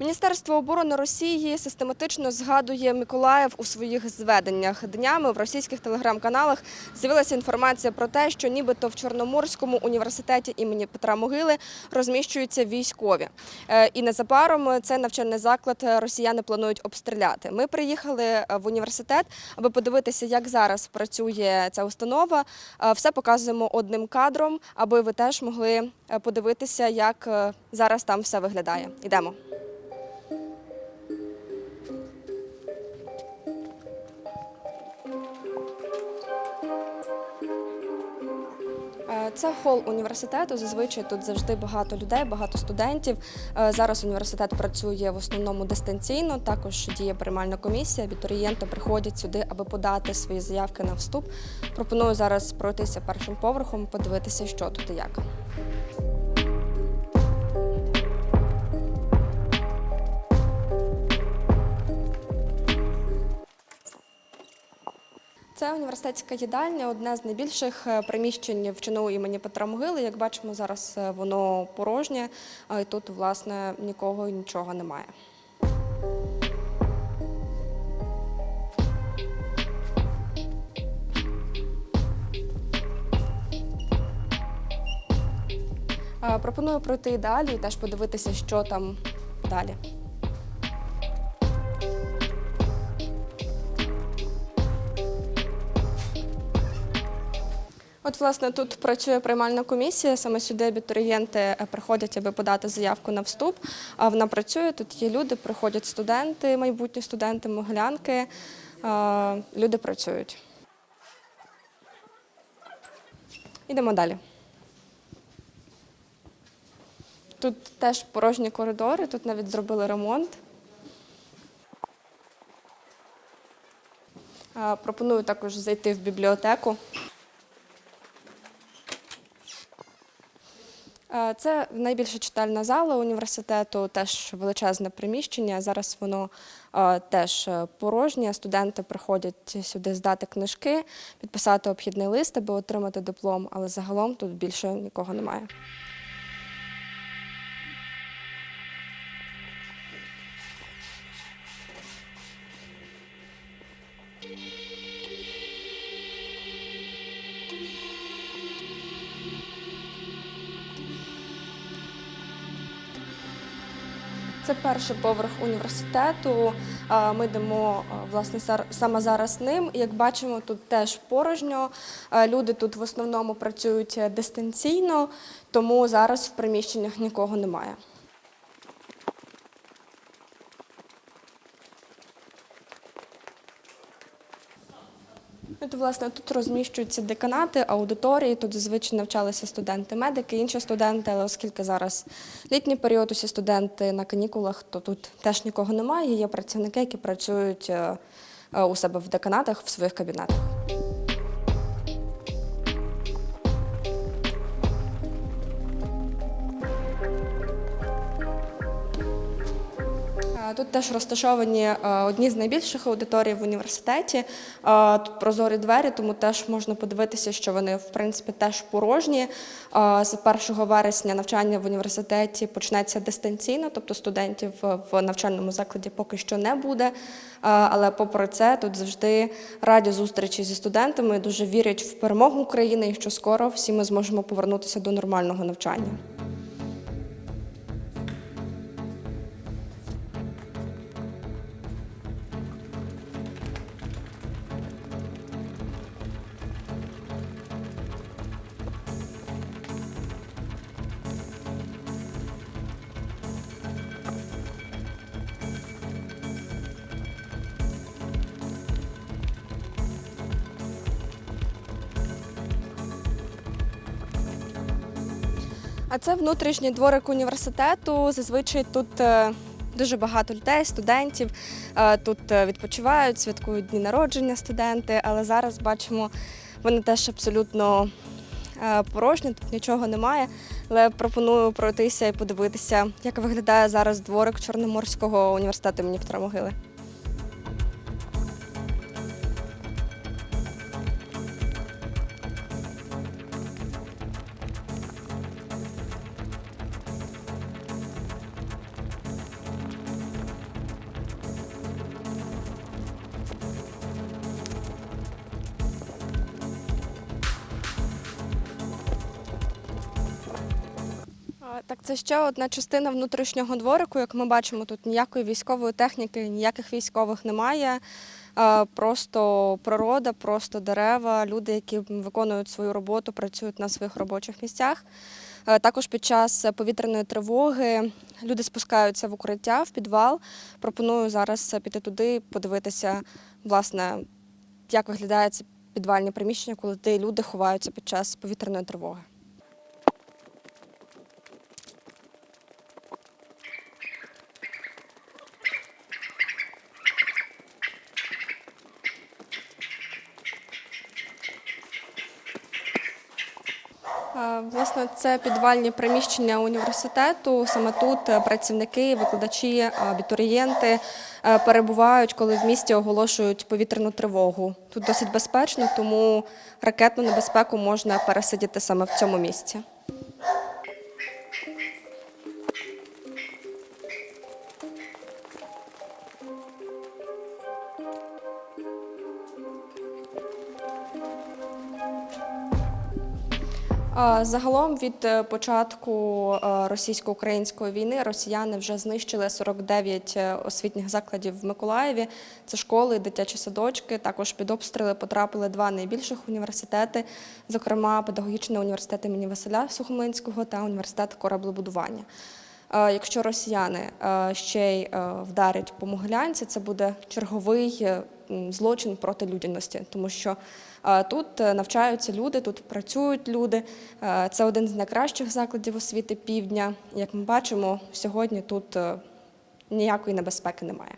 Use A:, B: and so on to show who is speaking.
A: Міністерство оборони Росії систематично згадує Миколаїв у своїх зведеннях. Днями в російських телеграм-каналах з'явилася інформація про те, що нібито в Чорноморському університеті імені Петра Могили розміщуються військові. Е, І незабаром цей навчальний заклад росіяни планують обстріляти. Ми приїхали е, в університет, аби подивитися, як зараз працює ця установа. Е, Все показуємо одним кадром, аби ви теж могли подивитися, як зараз там все виглядає. Ідемо. Це хол університету. Зазвичай тут завжди багато людей, багато студентів. Е, Зараз університет працює в основному дистанційно. Також діє приймальна комісія. Абітурієнти приходять сюди, аби подати свої заявки на вступ. Пропоную зараз пройтися першим поверхом, подивитися, що тут і як. Це університетська їдальня, одне з найбільших е, приміщень в ЧНУ імені Петра Могили. Як бачимо, зараз е, воно порожнє, і тут, власне, нікого і нічого немає. Е, Пропоную пройти далі і теж подивитися, що там далі. От, власне, тут працює приймальна комісія. Саме сюди абітурієнти е, приходять, аби подати заявку на вступ. А вона працює. Тут є люди, приходять студенти, майбутні студенти, могилянки. Е, Люди працюють. Ідемо далі. Тут теж порожні коридори, тут навіть зробили ремонт. Е, Пропоную також зайти в бібліотеку. Це найбільша читальна зала університету, теж величезне приміщення. Зараз воно е, теж е, порожнє. Студенти приходять сюди здати книжки, підписати обхідний лист, аби отримати диплом, але загалом тут більше нікого немає. Це перший поверх університету. Ми йдемо власне саме зараз ним. Як бачимо, тут теж порожньо. Люди тут в основному працюють дистанційно, тому зараз в приміщеннях нікого немає. От, власне, тут розміщуються деканати, аудиторії. Тут зазвичай навчалися студенти-медики, інші студенти, але оскільки зараз літній період, усі студенти на канікулах, то тут теж нікого немає. Є працівники, які працюють е, е, у себе в деканатах, в своїх кабінетах. Тут теж розташовані е, одні з найбільших аудиторій в університеті. Е, Тут прозорі двері, тому теж можна подивитися, що вони в принципі теж порожні. Е, З 1 вересня навчання в університеті почнеться дистанційно, тобто студентів в навчальному закладі поки що не буде. Але попри це, тут завжди раді зустрічі зі студентами, дуже вірять в перемогу України і що скоро всі ми зможемо повернутися до нормального навчання. А це внутрішній дворик університету. Зазвичай тут е, дуже багато людей, студентів. Е, Тут е, відпочивають, святкують дні народження студенти, але зараз бачимо, вони теж абсолютно порожні, тут нічого немає. Але пропоную пройтися і подивитися, як виглядає зараз дворик Чорноморського університету імені Петра Могили. Так, це ще одна частина внутрішнього дворику. Як ми бачимо, тут ніякої військової техніки, ніяких військових немає. Е, Просто природа, просто дерева, люди, які виконують свою роботу, працюють на своїх робочих місцях. Е, Також під час повітряної тривоги люди спускаються в укриття, в підвал. Пропоную зараз піти туди, подивитися, власне, як виглядає це підвальні приміщення, коли люди ховаються під час повітряної тривоги. Власне, це підвальні приміщення університету. Саме тут е, працівники, викладачі, абітурієнти е, перебувають, коли в місті оголошують повітряну тривогу. Тут досить безпечно, тому ракетну небезпеку можна пересидіти саме в цьому місці. Загалом від е, початку е, російсько-української війни росіяни вже знищили 49 е, освітніх закладів в Миколаєві. Це школи, дитячі садочки. Також під обстріли потрапили два найбільших університети, зокрема педагогічний університет імені Василя Сухомлинського та університет кораблебудування. Якщо росіяни ще й вдарять по Могилянці, це буде черговий злочин проти людяності, тому що тут е, навчаються люди, тут працюють люди. Е, Це один з найкращих закладів освіти півдня. Як ми бачимо, сьогодні тут е, ніякої небезпеки немає.